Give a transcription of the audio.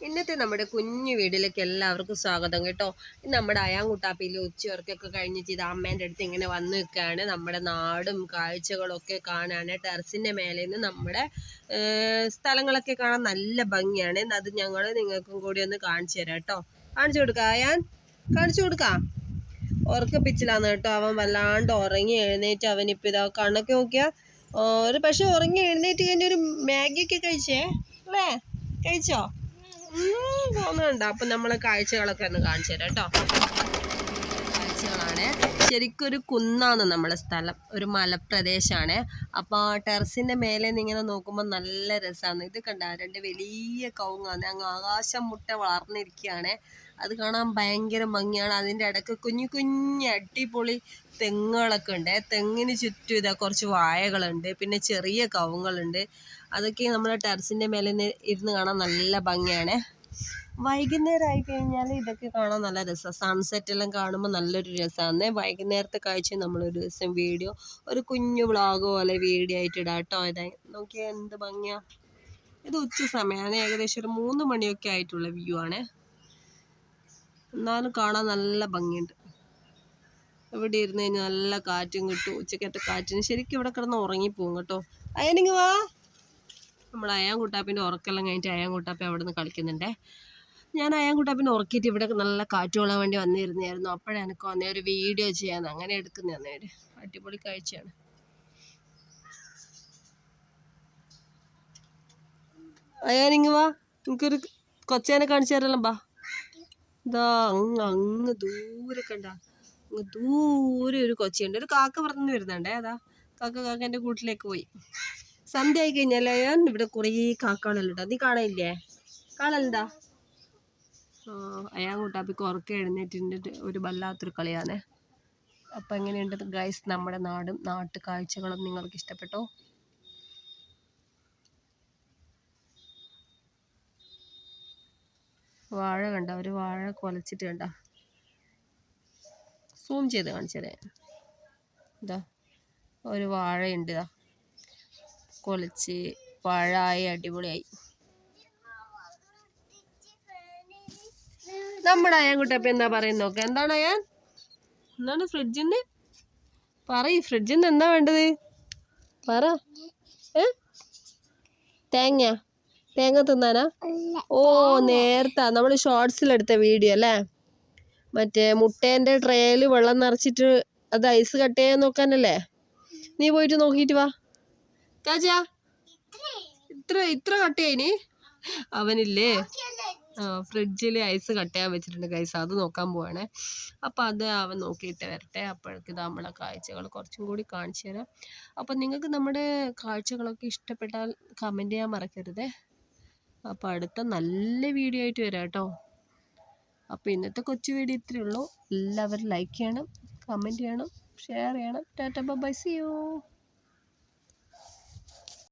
ഇന്നത്തെ നമ്മുടെ കുഞ്ഞു വീട്ടിലേക്ക് എല്ലാവർക്കും സ്വാഗതം കേട്ടോ. നമ്മുടെ അയാങ്കുട്ടാപ്പിയിൽ ഉച്ചവർക്കൊക്കെ കഴിഞ്ഞിട്ട് ഇത് അമ്മേന്റെ അടുത്ത് ഇങ്ങനെ വന്ന് നിൽക്കുകയാണ്. നമ്മുടെ നാടും കാഴ്ചകളൊക്കെ കാണാണ് ടെറസിന്റെ മേലെ നിന്ന് നമ്മുടെ സ്ഥലങ്ങളൊക്കെ കാണാൻ നല്ല ഭംഗിയാണ്. അത് ഞങ്ങൾ നിങ്ങൾക്കും കൂടി ഒന്ന് കാണിച്ചു തരാം കേട്ടോ. കാണിച്ചു കൊടുക്കാം അയാൻ. കാണിച്ചു കൊടുക്കാം. ഉറക്കപ്പിച്ചിലാന്ന് കേട്ടോ. അവൻ വല്ലാണ്ട് ഉറങ്ങി എഴുന്നേറ്റ് അവനിപ്പോൾ ഇതാ കണ്ണൊക്കെ നോക്കിയാൽ ഒരു പക്ഷെ ഉറങ്ങി എഴുന്നേറ്റ് കഴിഞ്ഞൊരു മാഗിയൊക്കെ കഴിച്ചേ? അല്ലേ? കഴിച്ചോ? ഉം, തോന്നുന്നുണ്ട്. അപ്പൊ നമ്മളെ കാഴ്ചകളൊക്കെ ഒന്ന് കാണിച്ചു തരാം കേട്ടോ. കാഴ്ചകളാണ്. ശരിക്കും ഒരു കുന്നാണ് നമ്മുടെ സ്ഥലം. ഒരു മലപ്രദേശമാണ് അപ്പോൾ ടെറസിന്റെ മേലെ നിന്ന് ഇങ്ങനെ നോക്കുമ്പോൾ നല്ല രസമാണ് ഇത് കണ്ട രണ്ട് വലിയ കവുങ്ങാണ്. അങ്ങ് ആകാശം മുട്ട വളർന്നിരിക്കുകയാണ്. അത് കാണാൻ ഭയങ്കര ഭംഗിയാണ്. അതിന്റെ ഇടയ്ക്ക് കുഞ്ഞു കുഞ്ഞു അടിപൊളി തെങ്ങുകളൊക്കെ ഉണ്ട്. തെങ്ങിന് ചുറ്റും ഇതാ കുറച്ച് വാഴകളുണ്ട്. പിന്നെ ചെറിയ കവുങ്ങളുണ്ട് അതൊക്കെ നമ്മുടെ ടെറസിന്റെ മേലെ ഇരുന്ന് കാണാൻ നല്ല ഭംഗിയാണ്. വൈകുന്നേരം ആയി കഴിഞ്ഞാൽ ഇതൊക്കെ കാണാൻ നല്ല രസമാണ് സൺസെറ്റ് എല്ലാം കാണുമ്പോൾ നല്ലൊരു രസമാണ് വൈകുന്നേരത്തെ കാഴ്ച നമ്മളൊരു ദിവസം വീഡിയോ ഒരു കുഞ്ഞു വ്ളോഗ് പോലെ വീഡിയോ ആയിട്ട് ഇടാം കേട്ടോ ഇതായി നോക്കിയാൽ എന്ത് ഭംഗിയാ. ഇത് ഉച്ച സമയമാണ് ഏകദേശം ഒരു മൂന്ന് മണിയൊക്കെ ആയിട്ടുള്ള വ്യൂ ആണ്. എന്നാലും കാണാൻ നല്ല ഭംഗിയുണ്ട്. ഇവിടെ ഇരുന്ന് കഴിഞ്ഞാൽ നല്ല കാറ്റും കിട്ടും. ഉച്ചക്കത്തെ കാറ്റിന് ശരിക്കും ഇവിടെ കിടന്ന് ഉറങ്ങിപ്പോവും കേട്ടോ. അയനിങ്ങ് വാ. നമ്മുടെ അയാൻ കുട്ടാപ്പിന്റെ ഉറക്കെല്ലാം കഴിഞ്ഞിട്ട് അയാൻ കുട്ടാപ്പി അവിടെ നിന്ന് കളിക്കുന്നുണ്ടേ. ഞാൻ അയാൻ കുട്ടാപ്പിനെ ഉറക്കിയിട്ട് ഇവിടെ നല്ല കാറ്റ് കൊള്ളാൻ വേണ്ടി വന്നിരുന്നായിരുന്നു. അപ്പോഴാണ് എനിക്ക് വന്നേ ഒരു വീഡിയോ ചെയ്യാൻ അങ്ങനെ എടുക്കുന്ന ഒരു അടിപൊളി കാഴ്ചയാണ്. അയാനിങ്ങ് വാ. എനിക്കൊരു കൊച്ചേനെ കാണിച്ചു തരല്ലോ ബാ. ഇതാ അങ്ങ് അങ്ങ് ദൂരെ കണ്ട അങ്ങ് ദൂരെ ഒരു കൊച്ചയുണ്ട് ഒരു കാക്ക പറന്ന് വരുന്നുണ്ടേ. അതാ കാക്ക കാക്ക കാക്കന്റെ കൂട്ടിലേക്ക് പോയി. സന്ധ്യ ആയി കഴിഞ്ഞാൽ ഇവിടെ കുറേ കാക്കകളുണ്ട് നീ കാണാനില്ലേ കാണലുണ്ടാ? അയാൻ കൂട്ടാപ്പിക്ക് ഉറക്കം എഴുന്നേറ്റിന്റെ ഒരു വല്ലാത്തൊരു കളിയാണ്. അപ്പം എങ്ങനെയുണ്ട് ഗൈസ് നമ്മുടെ നാടും നാട്ടു കാഴ്ചകളും നിങ്ങൾക്ക് ഇഷ്ടപ്പെട്ടോ? വാഴ കണ്ട? ഒരു വാഴ കൊലച്ചിട്ട് കണ്ട. സൂം ചെയ്ത് കാണിച്ചതേ ഇതാ ഒരു വാഴയുണ്ട് ഇതാ. കൊലച്ച് പഴായി അടിപൊളിയായി. നമ്മുടെ അയാൻകുട്ടപ്പ എന്താ പറയുന്നത് നോക്ക. എന്താണ് അയാൻ എന്താണ് ഫ്രിഡ്ജിൽ നിന്ന് പറയ് ഫ്രിഡ്ജിൽ നിന്ന് എന്താ വേണ്ടത്? പറ. ഏ? തേങ്ങ. തേങ്ങ തിന്നാനാ? ഓ നേരത്തെ. നമ്മൾ ഷോർട്സിലെടുത്ത വീഡിയോ അല്ലേ? മറ്റേ മുട്ടേന്റെ ട്രേയിൽ വെള്ളം നിറച്ചിട്ട് അത് ഐസ് കട്ട് ചെയ്യാൻ നോക്കാനല്ലേ? നീ പോയിട്ട് നോക്കിയിട്ട് വാ. കാജാ ഇത്ര ഇത്ര കട്ട് ചെയ്യനി അവനില്ലേ? ആ ഫ്രിഡ്ജിൽ ഐസ് കട്ട് ചെയ്യാൻ വെച്ചിട്ടുണ്ട് ഗൈസ് അത് നോക്കാൻ പോവാണേ. അപ്പം അത് അവൻ നോക്കിയിട്ട് വരട്ടെ. അപ്പോഴേക്ക് നമ്മളെ കാഴ്ചകൾ കുറച്ചും കൂടി കാണിച്ചു തരാം. അപ്പം നിങ്ങൾക്ക് നമ്മുടെ കാഴ്ചകളൊക്കെ ഇഷ്ടപ്പെട്ടാൽ കമന്റ് ചെയ്യാൻ മറക്കരുതേ. അപ്പോൾ അടുത്ത നല്ല വീഡിയോ ആയിട്ട് വരാം കേട്ടോ. അപ്പോൾ ഇന്നത്തെ കൊച്ചു വീഡിയോ ഇത്രയേ ഉള്ളൂ. എല്ലാവരും ലൈക്ക് ചെയ്യണം കമന്റ് ചെയ്യണം ഷെയർ ചെയ്യണം. Tata by C U